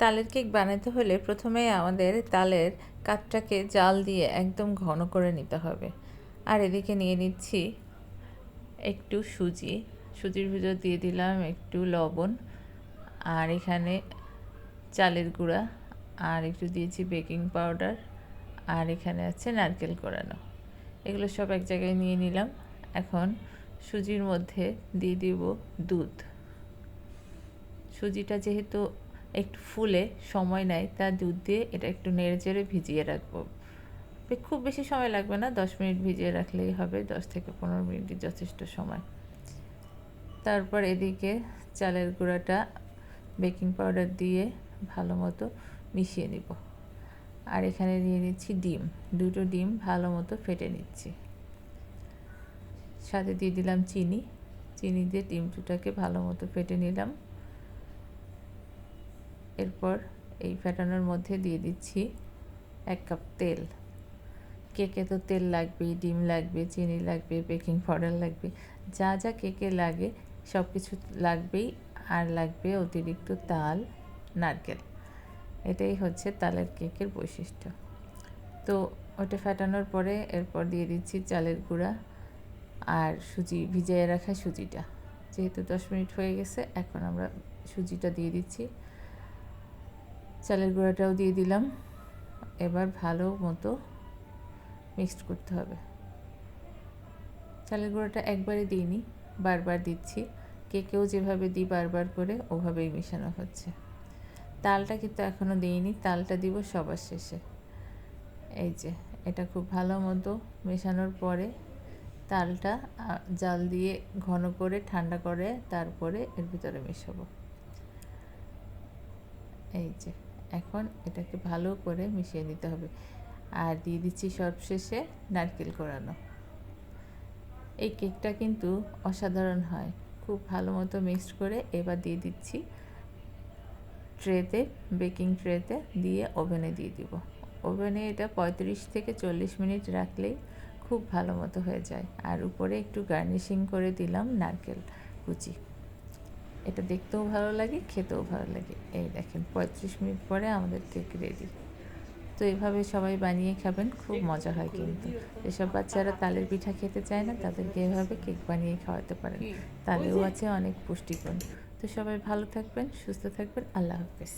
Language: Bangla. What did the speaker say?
তালের কেক বানাতে হলে প্রথমে আমাদের তালের কাঠটাকে জাল দিয়ে একদম ঘন করে নিতে হবে। আর এদিকে নিয়ে নিচ্ছি একটু সুজি। সুজির ভিতর দিয়ে দিলাম একটু লবণ আর এখানে চালের গুঁড়া আর একটু দিয়েছি বেকিং পাউডার আর এখানে আছে নারকেল কোড়ানো এগুলো সব এক জায়গায় নিয়ে নিলাম। এখন সুজির মধ্যে দিয়ে দিব দুধ। সুজিটা যেহেতু একটু ফুলে সময় নেয় তা দুধ দিয়ে এটা একটু নেড়ে চেড়ে ভিজিয়ে রাখব। খুব বেশি সময় লাগবে না, দশ মিনিট ভিজিয়ে রাখলেই হবে, দশ থেকে পনেরো মিনিট যথেষ্ট সময়। তারপর এদিকে চালের গুঁড়াটা বেকিং পাউডার দিয়ে ভালো মতো মিশিয়ে নিব। আর এখানে নিয়ে নিচ্ছি ডিম, দুটো ডিম ভালো মতো ফেটে নিচ্ছি। সাথে দিয়ে দিলাম চিনি চিনি দিয়ে ডিম দুটাকে ভালো মতো ফেটে নিলাম। এরপর এই ফেটানোর মধ্যে দিয়ে দিচ্ছি এক কাপ তেল। কেকে তো তেল লাগবেই, ডিম লাগবে, চিনি লাগবে, বেকিং পাউডার লাগবে, যা যা কেকে লাগে সব কিছু লাগবেই আর লাগবে অতিরিক্ত তাল, নারকেল। এটাই হচ্ছে তালের কেকের বৈশিষ্ট্য। তো ওটা ফেটানোর পরে এরপর দিয়ে দিচ্ছি চালের গুঁড়া আর সুজি ভিজিয়ে রাখা সুজিটা। যেহেতু দশ মিনিট হয়ে গেছে, এখন আমরা সুজিটা দিয়ে দিচ্ছি। চালের গুঁড়াটাও দিয়ে দিলাম। এবার ভালো মতো মিক্সড করতে হবে। চালের গুঁড়োটা একবারে দিইনি, বারবার দিচ্ছি। কেকেও যেভাবে দিই বারবার করে ওভাবেই মেশানো হচ্ছে। তালটা কিন্তু এখনও দিইনি, তালটা দিব সবার শেষে। এই যে, এটা খুব ভালো মতো মেশানোর পরে তালটা জাল দিয়ে ঘন করে, ঠান্ডা করে তারপরে এর ভিতরে মেশাবো। এই যে। এখন এটাকে ভালো করে মিশিয়ে নিতে হবে। আর দিয়ে দিচ্ছি সবশেষে নারকেল কোরানো। এই কেকটা কিন্তু অসাধারণ হয়। খুব ভালো মতো মিক্সড করে এবার দিয়ে দিচ্ছি ট্রেতে, বেকিং ট্রেতে দিয়ে ওভেনে দিয়ে দিব। ওভেনে এটা পঁয়ত্রিশ থেকে চল্লিশ মিনিট রাখলেই খুব ভালো মতো হয়ে যায়। আর উপরে একটু গার্নিশিং করে দিলাম নারকেল কুচি। এটা দেখতেও ভালো লাগে খেতেও ভালো লাগে। এই দেখেন পঁয়ত্রিশ মিনিট পরে আমাদের কেক রেডি তো এভাবে সবাই বানিয়ে খাবেন খুব মজা হয় কিন্তু। এসব বাচ্চারা তালের পিঠা খেতে চায় না তাদেরকে এভাবে কেক বানিয়ে খাওয়াতে পারেন। তালেও আছে অনেক পুষ্টিকর তো সবাই ভালো থাকবেন সুস্থ থাকবেন আল্লাহ হাফেজ।